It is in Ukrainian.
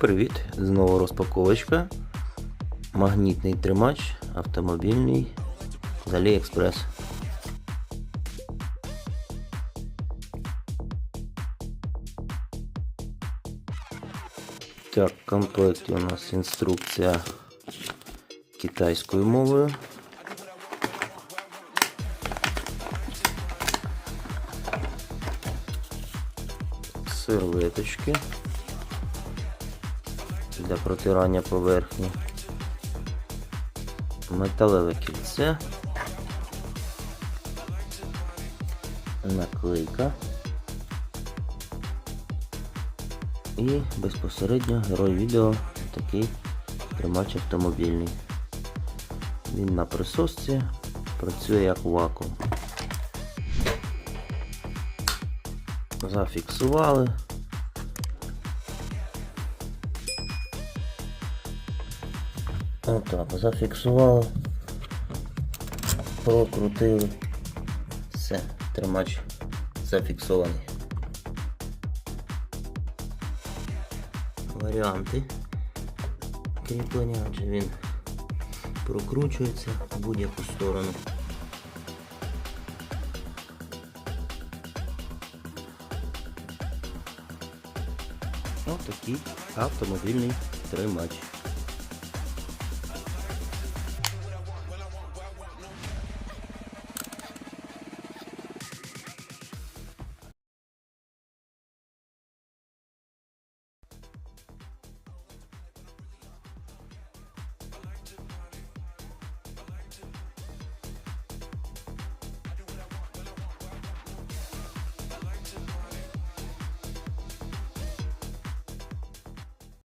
Привіт! Знову розпаковочка. Магнітний тримач автомобільний з AliExpress. Так, в комплекті у нас інструкція китайською мовою. Серветочки для протирання поверхні. Металеве кільце. Наклейка. І безпосередньо герой відео такий тримач автомобільний. Він на присосці працює як вакуум. Зафіксували. Отак, зафіксували. Прокрутили. Все, тримач зафіксований. Варіанти кріплення, адже він прокручується в будь-яку сторону. Ось такий автомобільний тримач.